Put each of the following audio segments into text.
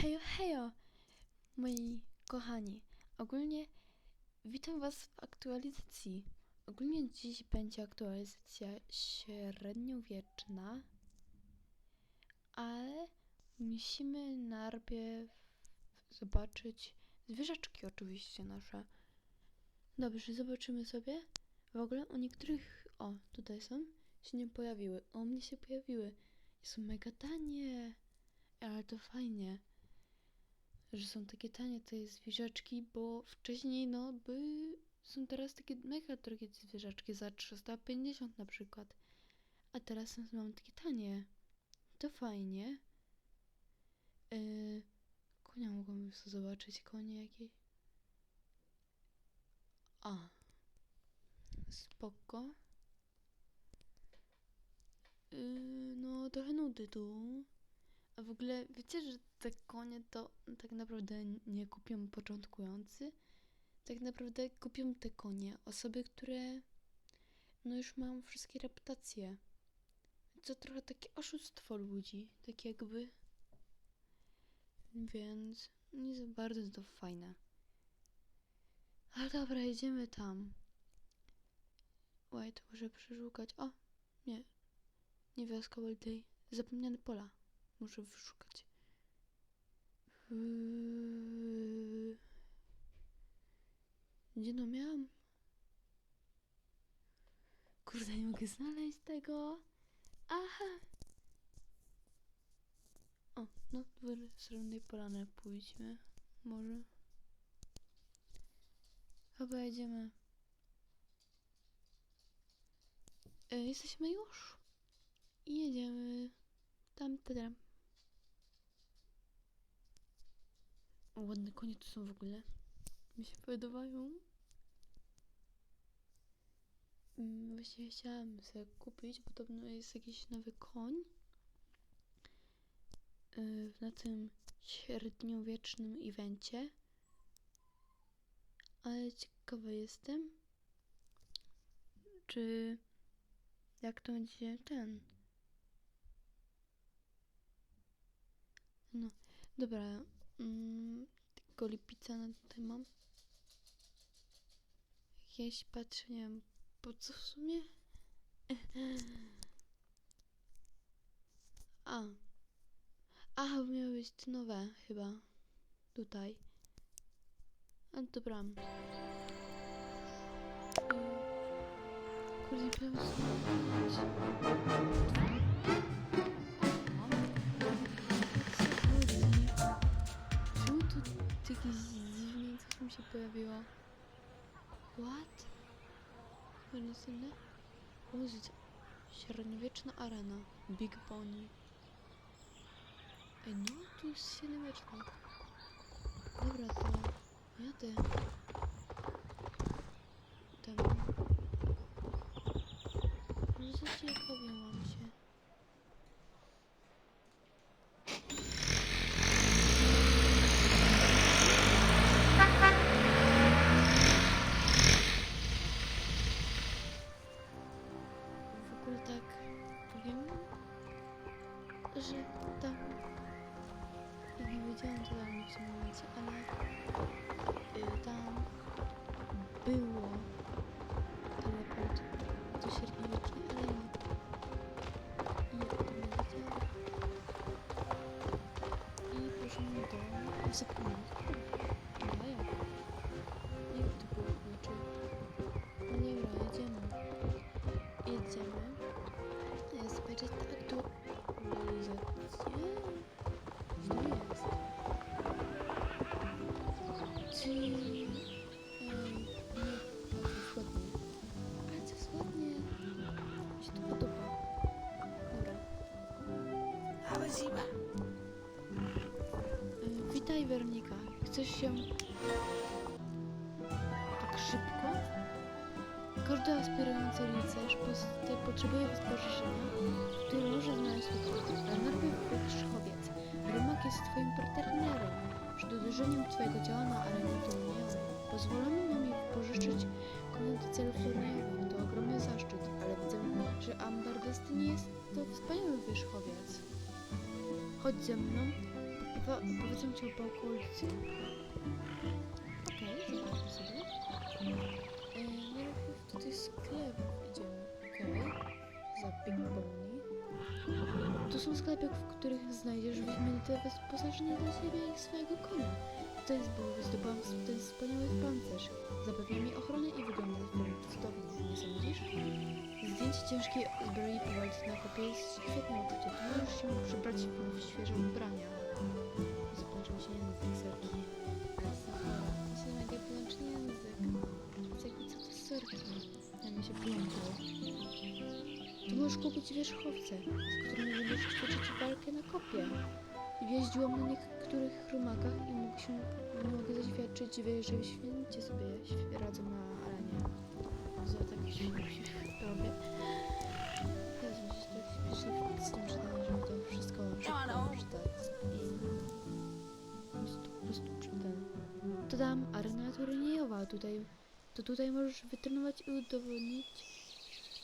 Hejo, hejo, moi kochani. Ogólnie witam was w aktualizacji. Ogólnie dziś będzie aktualizacja średniowieczna, ale musimy najpierw zobaczyć zwierzaczki oczywiście nasze. Dobrze, zobaczymy sobie. W ogóle u niektórych, o tutaj są, się nie pojawiły. O mnie się pojawiły. Są mega tanie. Ale to fajnie, że są takie tanie te zwierzaczki, bo wcześniej no by są teraz takie mega drogie zwierzaczki za 350 na przykład. A teraz mam takie tanie. To fajnie. Yy, konia mogłabym sobie zobaczyć, konie jakieś. A. Spoko. Yy, no trochę nudy tu. A w ogóle wiecie, że te konie to tak naprawdę nie kupią początkujący? Tak naprawdę kupią te konie osoby, które no już mają wszystkie reputacje. To trochę takie oszustwo ludzi, tak jakby. Więc nie za bardzo to fajne. Ale dobra, jedziemy tam. Łaj, to muszę przeszukać. O, nie. Nie wioska Zapomniane pola. Muszę wyszukać. Yy... Gdzie no miałam? Kurde, nie mogę znaleźć tego. Aha. O, no, do Srebrnej Polany pójdźmy. Może. Chyba jedziemy. E, jesteśmy już. I jedziemy. Tam, tam. Ładne konie tu są w ogóle. Mi się podobają. Mm, Właściwie chciałam sobie kupić, podobno jest jakiś nowy koń. Yy, na tym średniowiecznym evencie. Ale ciekawa jestem, czy jak to będzie ten. No, dobra. Mm, tylko lipica na tutaj mam. Jakieś patrzę, nie wiem, po co w sumie? A. Aha, miały być te nowe chyba. Tutaj. A dobra. Y, Kurde, nie pojawiło? What? Następne? Muzyka. Średniowieczna arena. Big Pony. Ej, no, tu jest średniowieczna. Dobra, to jadę. Tam. No Chcesz się... Tak szybko? Każdy aspirujący rycerz potrzebuje wypożyczenia, które może znaleźć łatwo. Ale najpierw wierzchowiec. Rymak jest twoim partnerem. Przed uderzeniem twojego ciała na arenę turnieju pozwolono nam je wypożyczyć komu do celów turniejowych. To ogromny zaszczyt, ale widzę, że Amber Destiny jest to wspaniały wierzchowiec. Chodź ze mną, Chyba o po okolicy. Okej, zobaczmy sobie. E, najpierw tutaj sklep idziemy. Okej. Za Big Bonnie. To są sklepy, w których znajdziesz wyśmienite wyposażenie dla siebie i swojego konia. To jest, bo wyzdobyłam ten wspaniały pancerz. Zapewnia mi ochronę i wygląda cudownie, nie sądzisz? Zdjęcie ciężkiej zbroi powalcy na kopie jest świetne uczucie. Możesz się przebrać w świeże ubrania. Możesz kupić wierzchowce, z którymi będziesz ćwiczyć walkę na kopie. Jeździłam na niektórych chromakach i mógł się, mogę zaświadczyć, że święcie sobie radzą na arenie. Za takie świetnie robię. Jezu, się tak śpieszę z tym czytaniem, żeby to wszystko szybko przeczytać. I to po prostu czytane. Dodam arena turniejowa tutaj. To tutaj możesz wytrenować i udowodnić,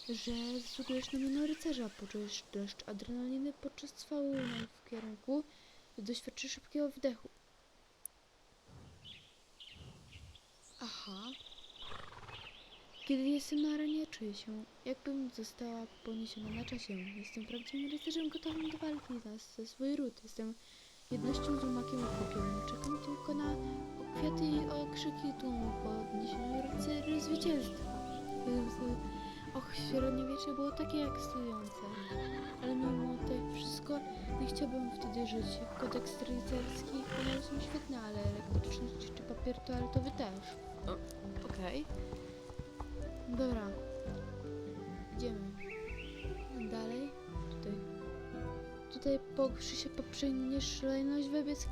że zasługujesz na miano rycerza. Poczujesz deszcz adrenaliny podczas cwału w kierunku i doświadczysz szybkiego wdechu. Aha. Kiedy jestem na arenie, czuję się, jakbym została poniesiona na czasie. Jestem prawdziwym rycerzem gotowym do walki ze swój ród. Jestem jednością z rumakiem popiołem. Czekam tylko na kwiaty i okrzyki tłumu po wniesieniu rycerzy zwycięstwa. Jezu. Och, średniowiecze było takie ekscytujące. Ale mimo to wszystko nie chciałbym wtedy żyć. Kodeks rycerski one są świetne, ale elektryczność czy papier toaletowy też. Okej. Dobra. Idziemy. Dalej. Tutaj. Tutaj pogrzy się poprzednie szalejność wobec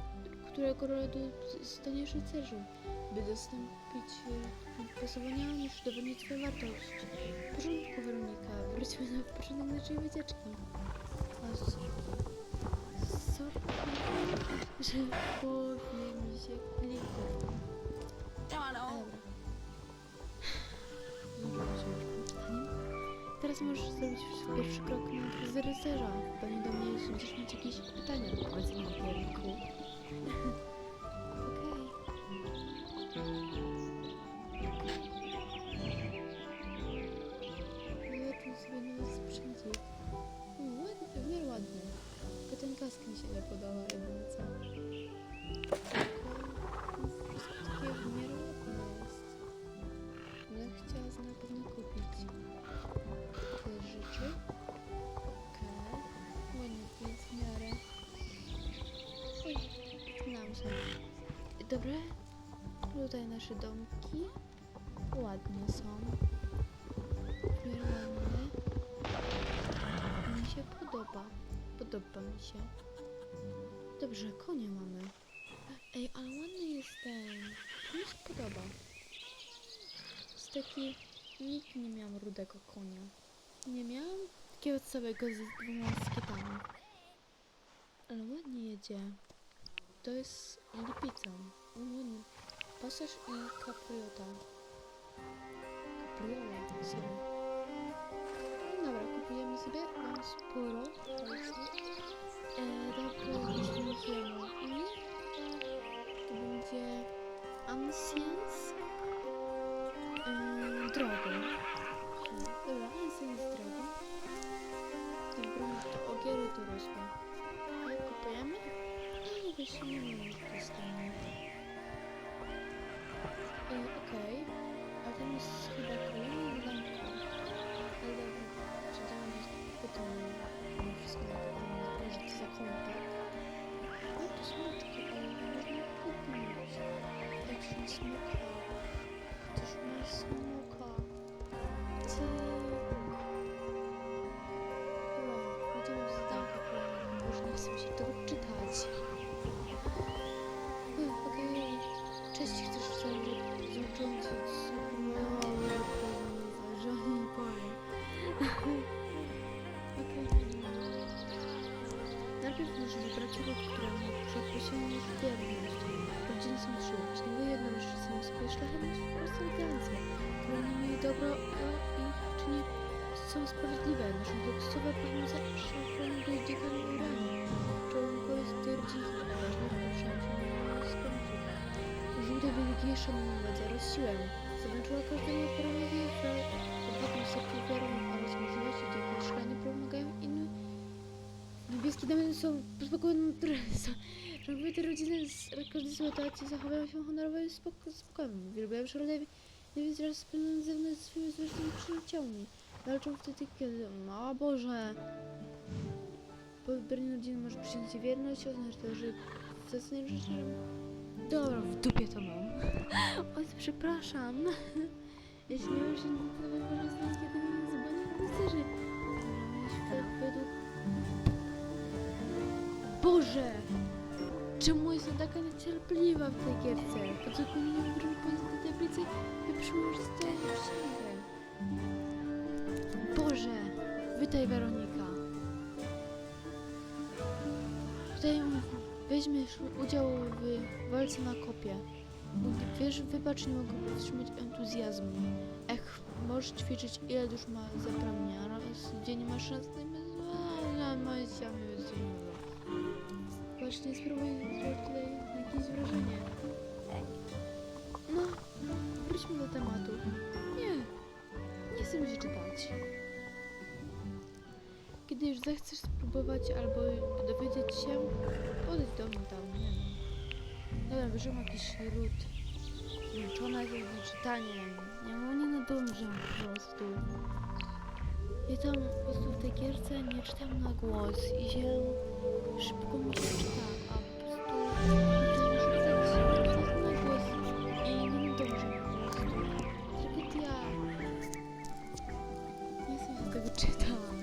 którego rodu staniesz rycerzem, by dostąpić e, pasowania niż udowodnić swoją wartość. W porządku, Weronika. Wróćmy na początek naszej wycieczki. A sorki. Sorki, że głowie mi się klika. Jono. Dobra. Teraz możesz zrobić pierwszy krok na drodze rycerza. Pewnie do mnie, jeśli będziesz mieć jakieś pytania do powiedzenia kierunku. Dobre. Tutaj nasze domki. Ładne są. Ładne. Mi się podoba. Podoba mi się. Dobrze, konie mamy. Ej, ale ładny jest ten. Mi się podoba. Jest taki... Nigdy nie miałam rudego konia. Nie miałam takiego całego z dwoma skietami. Ale ładnie jedzie. To jest lipicą. Ładnie. Pasaż i kapriota. Kapriola, sorry. No dobra, kupujemy sobie. Mam sporo. Powiedzmy. E, dobra, weźmiemy imię. To będzie yy, Dragon. Smoka. Też ma smoka. Cyk. Dobra, idziemy z zadanka kolejnego, już nie chcę się tego czytać. Ej, Okej, cześć, chcesz zacząć zacząć że nie powiem. Okej. Najpierw muszę wybrać ruch, któremu przeprosimy już wierność. Rodziny są trzy. Wy jedną mężczyzną swoje szlachetność elegancję, które nie mieli dobro a ich czyni są sprawiedliwe. Naszą luksusowe pomysły szafranego i dzikiego uranu. Członkowie stwierdzi, ważne, że poruszałem się na skończył. Żółte wielkie szanować zaraz siłę. Zobaczyła każdemu porowi, że odwagą sercu wiarą oraz możliwości tych mieszkań pomagają innym. Niebieskie domy są spokojną te rodziny z każdej sytuacji zachowają się honorowo i spoko- spokojnie. Wielbiają przyrodę nie widzę wraz spędzone ze mną swoimi zresztą przyjaciółmi. Walczą wtedy, kiedy... O Boże! Po wybraniu rodziny może przyjąć wierność, oznacza to, że zacnym rzeczem... Dobra, w dupie to mam. Oj, przepraszam. Jeśli nie nie to wyważę z nas kiedy nie zupełnie rycerzy. Według... Boże! Czemu jestem taka niecierpliwa w tej gierce? Po co ku nie możemy pójść tej tablicy przyłożyć tę księgę? Boże! Witaj Weronika. Tutaj weźmiesz udział w walce na kopie. Wiesz, wybacz, nie mogę powstrzymać entuzjazmu. Ech, możesz ćwiczyć ile dusz ma zapragnienia. Raz dzień masz szans na moje ciało jest Właśnie spróbuj zrobić tutaj jakieś wrażenie. No, wróćmy do tematu. Nie, nie chcę mi się czytać. Kiedy już zechcesz spróbować albo dowiedzieć się, podejdź do mnie tam, nie. Dobra, bierzemy jakiś ród. Zmęczona jestem czytaniem. Nie, no nie nadążam po prostu. Ja tam po prostu w tej gierce nie czytam na głos i się głos i nie nadążam po prostu. Tragedia. Nie chcę się tego czytać.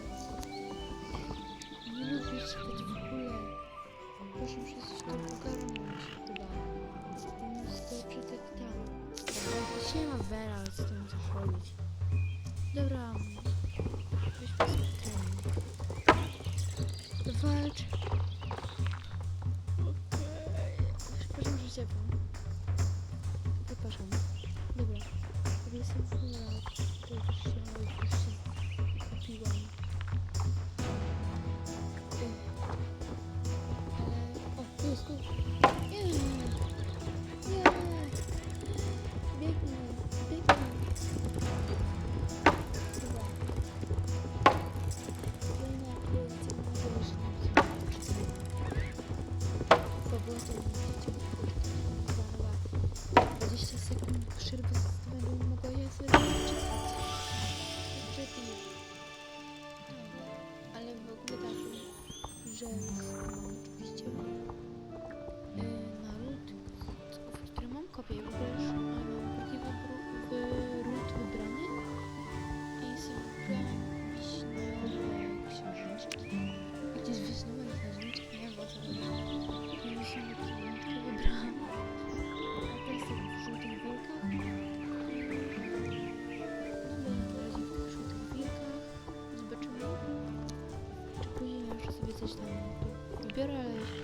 Przepraszam, że ciepło. Przepraszam. Dobra. Dobra, jestem fulla. To już się, 对